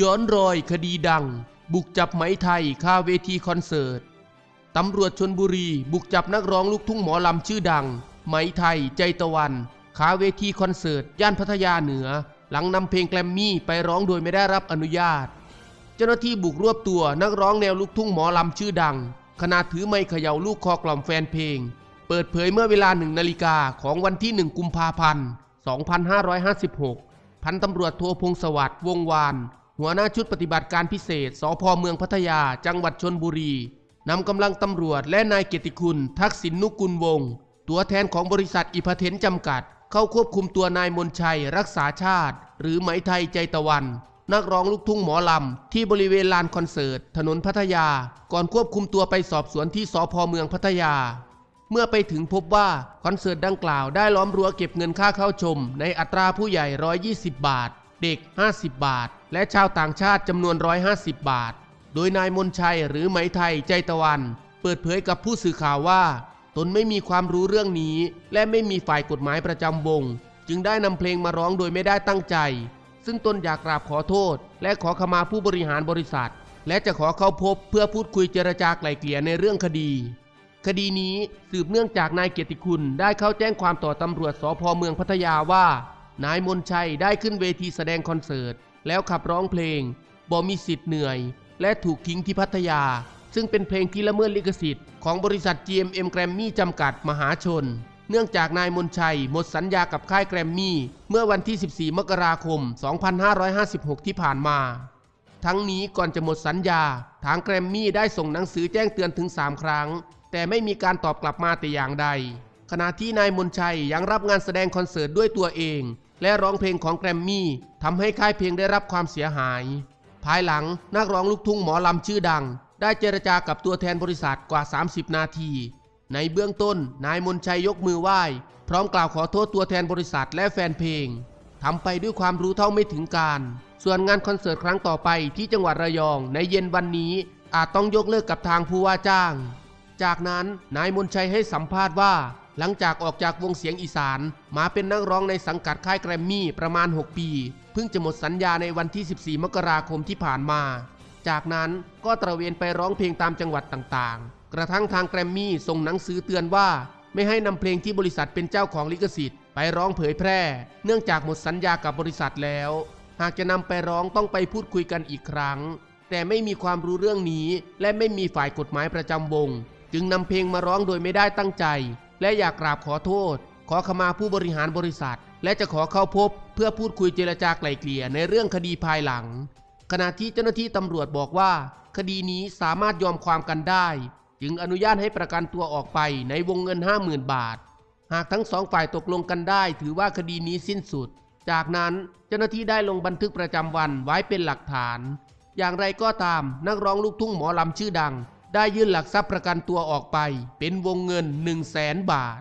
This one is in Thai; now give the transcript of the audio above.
ย้อนรอยคดีดัง บุกจับไหมไทยคาเวทีคอนเสิร์ต ตำรวจชนบุรีบุกจับนักร้องลูกทุ่งหมอลำชื่อดัง ไหมไทยใจตะวันคาเวทีคอนเสิร์ต ย่านพัทยาเหนือ หลังนำเพลงแกรมมี่ไปร้องโดยไม่ได้รับอนุญาต เจ้าหน้าที่บุกรวบตัวนักร้องแนวลูกทุ่งหมอลำชื่อดัง ขณะถือไมค์เขย่าลูกคอกล่อมแฟนเพลง เปิดเผยเมื่อเวลาหนึ่งนาฬิกาของวันที่1กุมภาพันธ์ 2556 พันตำรวจโทพงศวัสดิ์วงวาน หัวหน้าชุดปฏิบัติการพิเศษ สพเมืองพัทยา จังหวัดชนบุรี นำกำลังตำรวจและนายเกียรติคุณ ทักษิณนุกุลวงศ์ตัวแทนของบริษัทอิพเทนจำกัด เข้าควบคุมตัวนายมนชัย รักษาชาติ หรือไหมไทยใจตะวัน นักร้องลูกทุ่งหมอลำ ที่บริเวณลานคอนเสิร์ต ถนนพัทยา ก่อนควบคุมตัวไปสอบสวนที่สพเมืองพัทยา เมื่อไปถึงพบว่าคอนเสิร์ตดังกล่าวได้ล้อมรั้วเก็บเงินค่าเข้าชม ในอัตราผู้ใหญ่ 120 บาท เด็ก 50 บาท และชาวต่างชาติจำนวน 150 บาท โดยนายมนชัยหรือไหมไทยใจตะวัน เปิดเผยกับผู้สื่อข่าวว่า ตนไม่มีความรู้เรื่องนี้ และไม่มีฝ่ายกฎหมายประจำวง จึงได้นำเพลงมาร้องโดยไม่ได้ตั้งใจ ซึ่งตนอยากกราบขอโทษ และขอขมาผู้บริหารบริษัท และจะขอเข้าพบเพื่อพูดคุยเจรจาไกล่เกลี่ยในเรื่องคดีคดีนี้สืบเนื่องจากนายเกียรติคุณได้เข้าแจ้งความต่อตำรวจสพเมืองพัทยาว่า นายมนชัยได้ขึ้นเวทีแสดงคอนเสิร์ต แล้วขับร้องเพลงบ่มีสิทธิ์เหนื่อย และถูกทิ้งที่พัทยา ซึ่งเป็นเพลงที่ละเมิดลิขสิทธิ์ของบริษัท GMM แกรมมี่จำกัดมหาชน เนื่องจากนายมนชัยหมดสัญญากับค่ายแกรมมี่ เมื่อวันที่ 14 มกราคม 2556 ที่ผ่านมา ทั้งนี้ก่อนจะหมดสัญญา ทางแกรมมี่ได้ส่งหนังสือแจ้งเตือนถึง 3 ครั้ง แต่ไม่มีการตอบกลับมาแต่อย่างใด ขณะที่นายมนชัยยังรับงานแสดงคอนเสิร์ตด้วยตัวเอง และร้องเพลงของแกรมมี่ทำให้ค่ายเพลงได้รับความเสียหาย ภายหลังนักร้องลูกทุ่งหมอลำชื่อดัง ได้เจรจากับตัวแทนบริษัทกว่า 30 นาที ในเบื้องต้นนายมนชัยยกมือไหว้ พร้อมกล่าวขอโทษตัวแทนบริษัทและแฟนเพลงทำไปด้วยความรู้เท่าไม่ถึงการ ส่วนงานคอนเสิร์ตครั้งต่อไปที่จังหวัดระยองในเย็นวันนี้อาจต้องยกเลิกกับทางผู้ว่าจ้าง จากนั้นนายมนชัยให้สัมภาษณ์ว่า หลังจากออกจากวงเสียงอีสาน มาเป็นนักร้องในสังกัดค่ายแกรมมี่ประมาณ 6 ปี เพิ่งจะหมดสัญญาในวันที่ 14 มกราคมที่ผ่านมา จากนั้นก็ตระเวนไปร้องเพลงตามจังหวัดต่างๆ กระทั่งทางแกรมมี่ส่งหนังสือเตือนว่าไม่ให้นำเพลงที่บริษัทเป็นเจ้าของลิขสิทธิ์ไปร้องเผยแพร่ เนื่องจากหมดสัญญากับบริษัทแล้ว หากจะนำไปร้องต้องไปพูดคุยกันอีกครั้ง แต่ไม่มีความรู้เรื่องนี้ และไม่มีฝ่ายกฎหมายประจำวง จึงนำเพลงมาร้องโดยไม่ได้ตั้งใจ และอยากกราบขอโทษ ขอขมาผู้บริหารบริษัท และจะขอเข้าพบ เพื่อพูดคุยเจรจาไกล่เกลี่ยในเรื่องคดีภายหลัง ขณะที่เจ้าหน้าที่ตำรวจบอกว่า คดีนี้สามารถยอมความกันได้ จึงอนุญาตให้ประกันตัวออกไปในวงเงิน 50,000 บาท หากทั้งสองฝ่ายตกลงกันได้ ถือว่าคดีนี้สิ้นสุด จากนั้นเจ้าหน้าที่ได้ลงบันทึกประจำวันไว้เป็นหลักฐาน อย่างไรก็ตามนักร้องลูกทุ่งหมอลำชื่อดัง ได้ยื่นหลักทรัพย์ประกันตัวออกไป เป็นวงเงิน 1 0 0 0 0แสนบาท